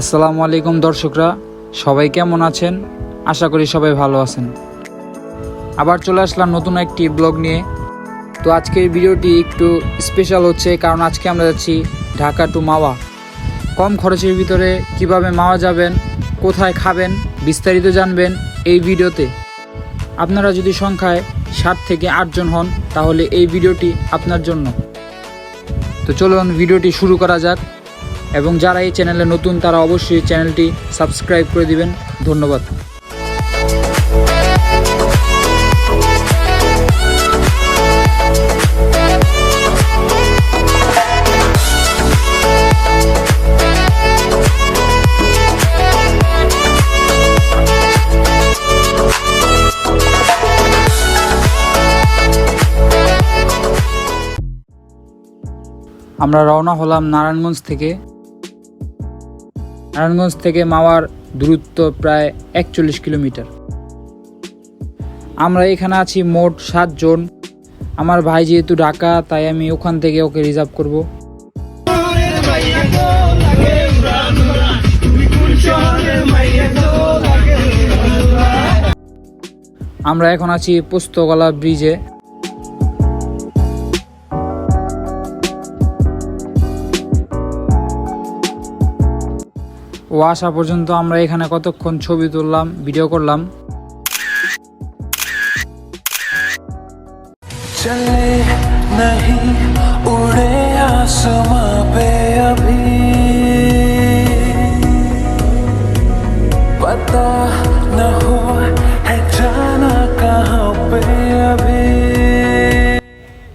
আসসালামু আলাইকুম দর্শকরা, সবাই কেমন আছেন? আশা করি সবাই ভালো আছেন। আবার চলে আসলাম নতুন একটি ব্লগ নিয়ে। তো আজকের ভিডিওটি একটু স্পেশাল হচ্ছে, কারণ আজকে আমরা যাচ্ছি ঢাকা টু মাওয়া। কম খরচের ভিতরে কীভাবে মাওয়া যাবেন, কোথায় খাবেন, বিস্তারিত জানবেন এই ভিডিওতে। আপনারা যদি সংখ্যায় সাত থেকে আটজন হন, তাহলে এই ভিডিওটি আপনার জন্য। তো চলুন ভিডিওটি শুরু করা যাক। এবং যারা এই চ্যানেলে নতুন, তারা অবশ্যই চ্যানেলটি সাবস্ক্রাইব করে দিবেন। ধন্যবাদ। আমরা রওনা হলাম নারায়ণগঞ্জ থেকে। নারায়ণগঞ্জ থেকে মাওয়ার দূরত্ব প্রায় একচল্লিশ কিলোমিটার। আমরা এখানে আছি মোট সাতজন আমার ভাই যেহেতু ঢাকা, তাই আমি ওখান থেকে ওকে রিজার্ভ করব। আমরা এখন আছি পোস্তগলা ব্রিজে। ও আসা পর্যন্ত আমরা এখানে কতক্ষণ ছবি তুললাম ভিডিও করলাম।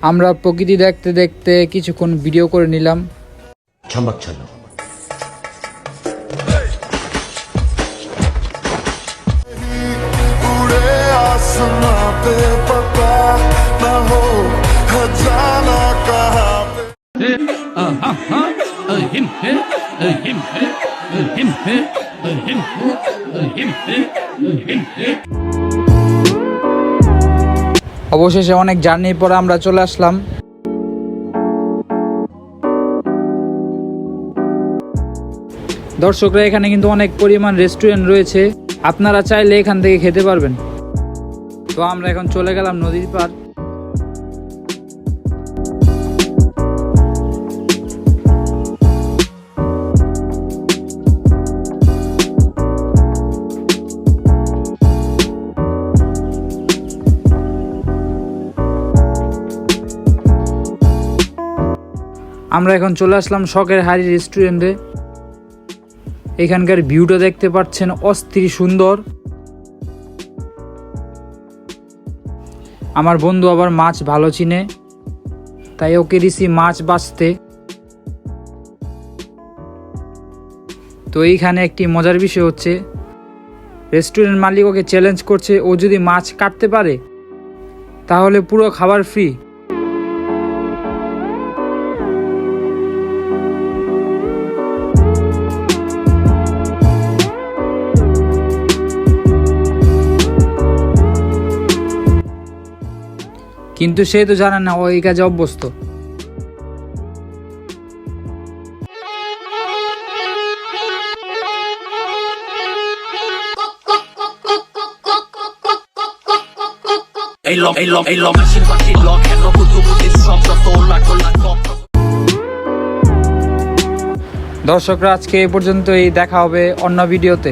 আমরা প্রকৃতি দেখতে দেখতে কিছুক্ষণ ভিডিও করে নিলাম। চমক চলো। অবশেষে অনেক জার্নির পরে আমরা চলে আসলাম। দর্শকরা, এখানে কিন্তু অনেক পরিমাণ রেস্টুরেন্ট রয়েছে। আপনারা চাইলে এখান থেকে খেতে পারবেন। তো আমরা এখন চলে গেলাম নদীর পার আমরা এখন চলে আসলাম শখের হাড়ি রেস্টুরেন্টে এখানকার ভিউটা দেখতে পাচ্ছেন অস্থির সুন্দর। আমার বন্ধু আবার মাছ ভালো চিনে, তাই ওকে দিছি মাছ বাঁচতে তো এইখানে একটি মজার বিষয় হচ্ছে রেস্টুরেন্ট মালিক ওকে চ্যালেঞ্জ করছে, ও যদি মাছ কাটতে পারে, তাহলে পুরো খাবার ফ্রি কিন্তু সে তো জানে না ও এই কাজে অভ্যস্ত। এই লম এই লম এই লম মেশিন পাখি লক হেন বুদ্ধু বুদ্ধি সব যত লাখ লাখ দর্শকরা আজকে এই পর্যন্তই দেখা হবে অন্য ভিডিওতে।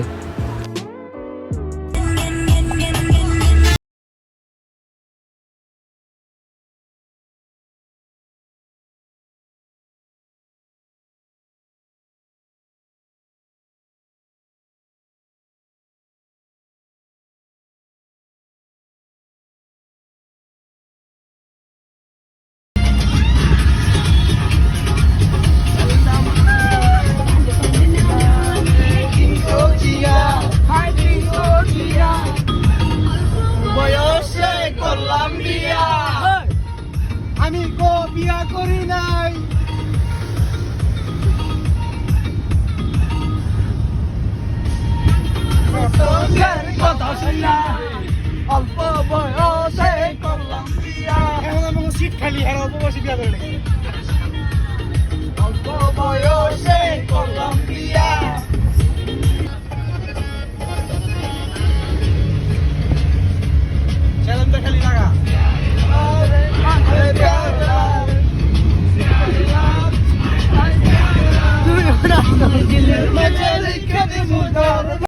অল্প বয়সে কলম্বিয়া। বিয়া এখন আমাকে সিট খালি আর অল্প বয়সে বিয়া করে